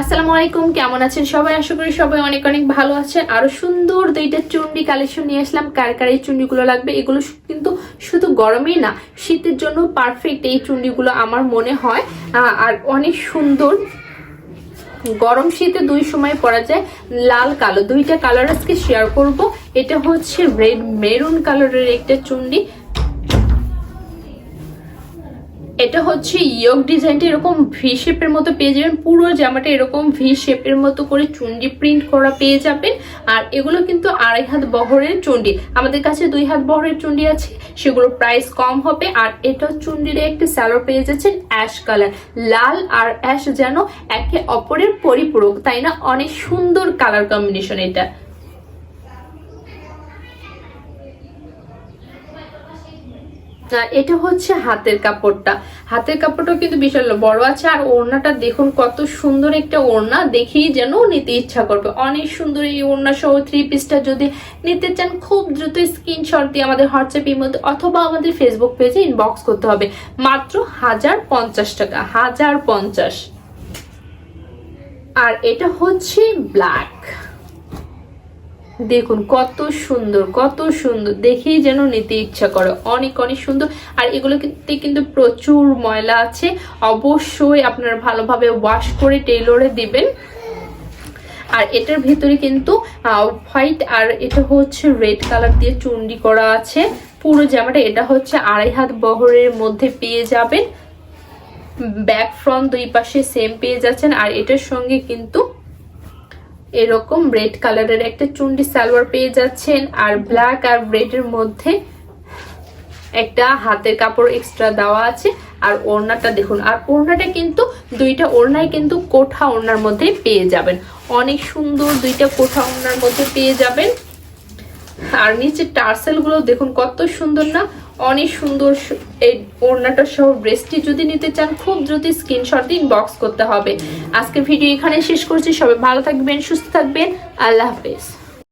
আসসালামু আলাইকুম, কেমন আছেন সবাই? আশা করি সবাই অনেক অনেক ভালো আছেন। আরও সুন্দর দুইটা চুন্ডি কালেকশন নিয়ে আসলাম। কার কার এই চুন্ডিগুলো লাগবে? এগুলো কিন্তু শুধু গরমেই না, শীতের জন্য পারফেক্ট এই চুন্ডিগুলো আমার মনে হয়। আর অনেক সুন্দর গরম শীতে দুই সময় পরা যায় লাল কালো। দুইটা কালার আজকে শেয়ার করব। এটা হচ্ছে রেড মেরুন কালারের একটা চুন্ডি। এটা হচ্ছে ইয়ক ডিজাইনটা, এরকম ভি শেপের মতো পেয়ে যাবেন। পুরো জামাটা এরকম ভি শেপের মতো করে চুন্ডি প্রিন্ট করা পেয়ে যাবেন। আর এগুলো কিন্তু আড়াই হাত বহরের চুন্ডি। আমাদের কাছে দুই হাত বহরের চুন্ডি আছে, সেগুলো প্রাইস কম হবে। আর এটা চুন্ডির একটি স্যালোর পেয়ে যাচ্ছেন অ্যাশ কালার লাল আর অ্যাশ যেন একে অপরের পরিপূরক, তাই না? অনেক সুন্দর কালার কম্বিনেশন এটা। আর এটা হচ্ছে হাতের কাপড়টা। হাতের কাপড়টা কিন্তু বিশাল বড় আছে, আর ওড়নাটা দেখুন কত সুন্দর একটা ওড়না, দেখেই যেন নিতে ইচ্ছা করবে। অনেক সুন্দর এই ওড়না সহ থ্রি পিসটা যদি নিতে চান, খুব দ্রুত স্ক্রিনশট দিয়ে আমাদের হোয়াটসঅ্যাপের মধ্যে অথবা আমাদের ফেসবুক পেজে ইনবক্স করতে হবে। মাত্র হাজার পঞ্চাশ টাকা, হাজার পঞ্চাশ। আর এটা হচ্ছে ব্ল্যাক দেখুন, কত সুন্দর কত সুন্দর। দেখেই যেন নিতে ইচ্ছা করে। অনেক অনেক সুন্দর। আর এগুলো কিন্তু কিন্তু প্রচুর ময়লা আছে। অবশ্যই আপনারা ভালোভাবে ওয়াশ করে টেইলরে দিবেন। আর এটার ভিতরে কিন্তু হোয়াইট আর এটা হচ্ছে রেড কালার দিয়ে চুন্ডি করা আছে। পুরো জামাটা, এটা হচ্ছে আড়াই হাত বহরের মধ্যে পেয়ে যাবেন। ব্যাক ফ্রন্ট দুই পাশে সেম পেয়ে যাচ্ছেন। আর এটার সঙ্গে কিন্তু এরকম রেড কালারের একটা চুন্ডি সালোয়ার পেয়ে যাচ্ছেন আর ব্ল্যাক আর রেডের মধ্যে একটা হাতের কাপড় এক্সট্রা দেওয়া আছে আর ওড়নাটা দেখুন, আর ওড়নাটা কিন্তু দুইটা ওড়নায় কিন্তু কোঠা ওড়নার মধ্যে পেয়ে যাবেন। অনেক সুন্দর দুইটা কোঠা ওড়নার মধ্যে পেয়ে যাবেন। আর নিচে টার্সেলগুলো দেখুন কত সুন্দর না অনেক সুন্দর এই ওড়নাটা সহ ব্রেস্টটি যদি নিতে চান, খুব দ্রুত স্ক্রিনশট দিন বক্স করতে হবে। আজকের ভিডিও এখানে শেষ করছি। সবাই ভালো থাকবেন, সুস্থ থাকবেন। আল্লাহ হাফেজ।